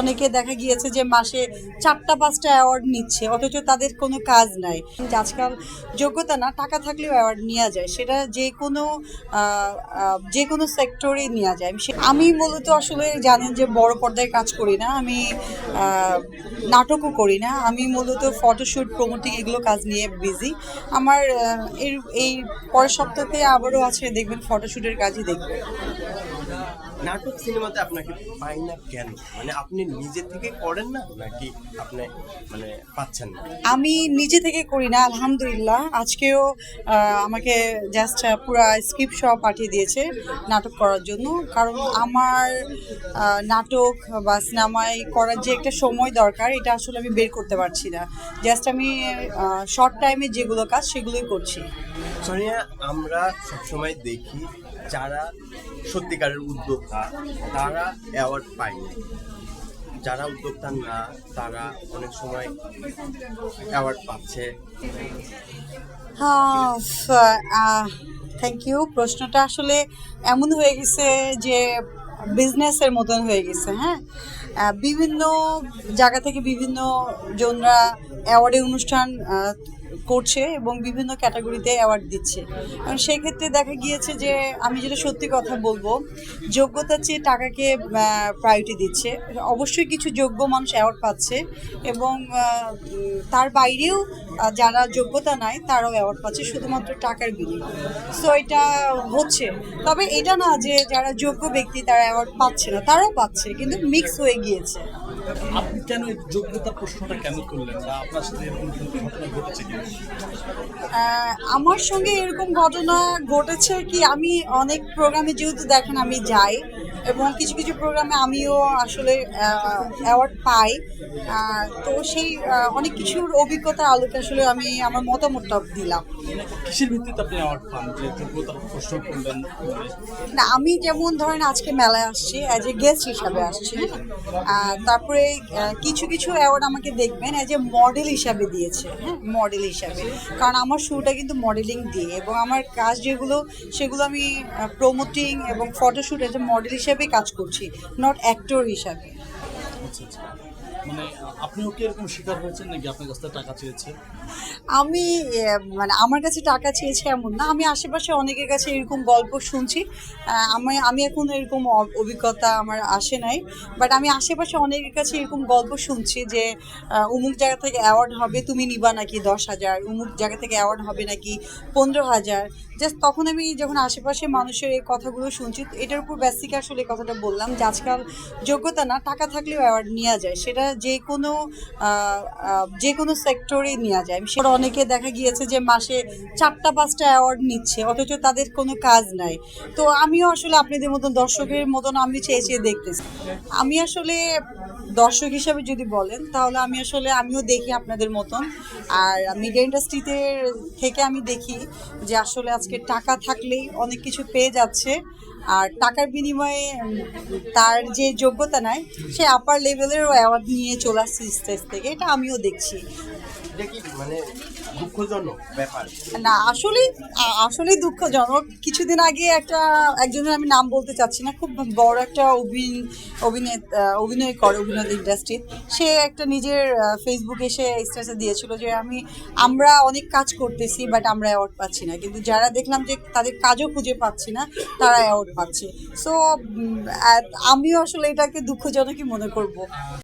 অনেকে দেখা গিয়েছে যে মাসে চারটা, পাঁচটা অ্যাওয়ার্ড নিচ্ছে, অথচ তাদের কোনো কাজ নাই। আজকাল যোগ্যতা না, টাকা থাকলেও অ্যাওয়ার্ড নেওয়া যায়। সেটা যে কোনো যে কোনো সেক্টরে নেওয়া যায়। আমি মূলত আসলে জানেন যে বড় পর্দায় কাজ করি না, আমি নাটকও করি না। আমি মূলত ফটোশ্যুট প্রমোটিং এগুলো কাজ নিয়ে বিজি আমার এর, এই পরের সপ্তাহে আবারও আছে, দেখবেন ফটোশ্যুটের কাজই দেখবেন নাটক সিনেমাতে আপনাকে পাই না কেন? মানে আপনি নিজে থেকে করেন না নাকি আপনি মানে পাচ্ছেন না? আমি নিজে থেকে করি না আলহামদুলিল্লাহ। আজকেও আমাকে জাস্ট পুরা স্ক্রিপ্ট সহ পাঠিয়ে দিয়েছে নাটক করার জন্য। কারণ আমার নাটক বা সিনেমায় করার যে একটা সময় দরকার এটা আসলে আমি বের করতে পারছি না। জাস্ট আমি শর্ট টাইমে যেগুলো কাজ সেগুলোই করছি। সোনিয়া আমরা সবসময় দেখি যারা সত্যিকারের উদ্যোক্তা। তারা অ্যাওয়ার্ড পায় যারা উদ্যোক্তা না, তারা অনেক সময় অ্যাওয়ার্ড পাচ্ছে। থ্যাংক ইউ প্রশ্নটা আসলে এমন হয়ে গেছে যে বিজনেসের মতন হয়ে গেছে হ্যাঁ? বিভিন্ন জায়গা থেকে বিভিন্ন জনরা অ্যাওয়ার্ডের অনুষ্ঠান করছে এবং বিভিন্ন ক্যাটাগরিতে অ্যাওয়ার্ড দিচ্ছে। এবং সেই ক্ষেত্রে দেখা গিয়েছে যে, আমি যেটা সত্যি কথা বলব, যোগ্যতার চেয়ে টাকাকে প্রায়োরিটি দিচ্ছে। অবশ্যই কিছু যোগ্য মানুষ অ্যাওয়ার্ড পাচ্ছে এবং তার বাইরেও যারা যোগ্যতা নাই, তারাও অ্যাওয়ার্ড পাচ্ছে শুধুমাত্র টাকার বিনিময়ে। সো এটা হচ্ছে। তবে এটা না যে, যারা যোগ্য ব্যক্তি তারা অ্যাওয়ার্ড পাচ্ছে না, তারাও পাচ্ছে, কিন্তু মিক্স হয়ে গিয়েছে। আপনি কেন এই যোগ্যতার প্রশ্নটা কেন করলেন আপনার সাথে এরকম ঘটনা ঘটেছে আমার সঙ্গে এরকম ঘটনা ঘটেছে কি আমি অনেক প্রোগ্রামে যেহেতু দেখেন আমি যাই এবং কিছু কিছু প্রোগ্রামে আমিও আসলে অ্যাওয়ার্ড পাই। তো সেই অনেক কিছুর অভিজ্ঞতার আলোকে আসলে আমি আমার মতামতটা দিলাম। কিসের ভিত্তিতে আপনি অ্যাওয়ার্ড পান? যে যোগ্যতার প্রশ্ন করলেন। না আমি যেমন ধরেন আজকে মেলায় আসছি অ্যাজ এ গেস্ট হিসাবে আসছি তারপরে কিছু কিছু অ্যাওয়ার্ড আমাকে দেখবেন অ্যাজ এ মডেল হিসাবে দিয়েছে হ্যাঁ মডেল হিসাবে। কারণ আমার শুরুটা কিন্তু মডেলিং দিয়ে এবং আমার কাজ যেগুলো সেগুলো আমি প্রমোটিং এবং ফটোশ্যুট এজ এ মডেল হিসাবেই কাজ করছি নট অ্যাক্টর হিসাবে। মানে আপনিও কি এরকম শিকার হয়েছেন নাকি আপনার কাছ থেকে টাকা চেয়েছে? আমি মানে আমার কাছে টাকা চেয়েছে এমন না। আমি আশেপাশে অনেকের কাছে এরকম গল্প শুনছি। আমি আমি এখন এরকম অভিজ্ঞতা আমার আসে নাই। বাট আমি আশেপাশে অনেকের কাছে এরকম গল্প শুনছি যে অমুক জায়গা থেকে অ্যাওয়ার্ড হবে, তুমি নিবা নাকি দশ হাজার? অমুক জায়গা থেকে অ্যাওয়ার্ড হবে নাকি পনেরো হাজার? জাস্ট তখন আমি যখন আশেপাশে মানুষের এই কথাগুলো শুনছি, এটার উপর বেসিক আসলে কথাটা বললাম যে, আজকাল যোগ্যতা না, টাকা থাকলেও অ্যাওয়ার্ড নেওয়া যায়, সেটা যে কোনো যে কোনো সেক্টরে নেওয়া যায়। সেটা অনেকে দেখা গিয়েছে যে মাসে চারটা, পাঁচটা অ্যাওয়ার্ড নিচ্ছে, অথচ তাদের কোনো কাজ নাই। তো আমিও আসলে আপনাদের মতন দর্শকের মতন আমি চেয়ে চেয়ে দেখতেছি। আমি আসলে দর্শক হিসাবে যদি বলেন, তাহলে আমি আসলে আমিও দেখি আপনাদের মতন। আর মিডিয়া ইন্ডাস্ট্রিতে থেকে আমি দেখি যে আসলে আজকে টাকা থাকলেই অনেক কিছু পেয়ে যাচ্ছে। আর টাকার বিনিময়ে তার যে যোগ্যতা নাই, সে আপার লেভেলেরও অ্যাওয়ার্ড নিয়ে চলে আসছে স্টেজ থেকে। এটা আমিও দেখছি। মানে না, আসলে আসলে দুঃখজনক। কিছুদিন আগে একটা, একজনের আমি নাম বলতে চাচ্ছি না, খুব বড় একটা অভিন, অভিনেত অভিনয় করে অভিনয় ইন্ডাস্ট্রি সে একটা নিজের ফেসবুকে এসে স্ট্যাটাসে দিয়েছিল যে আমি, আমরা অনেক কাজ করতেছি বাট আমরা অ্যাওয়ার্ড পাচ্ছি না। কিন্তু যারা দেখলাম যে তাদের কাজও খুঁজে পাচ্ছি না, তারা অ্যাওয়ার্ড পাচ্ছে। সো আমিও আসলে এটাকে দুঃখজনকই মনে করব।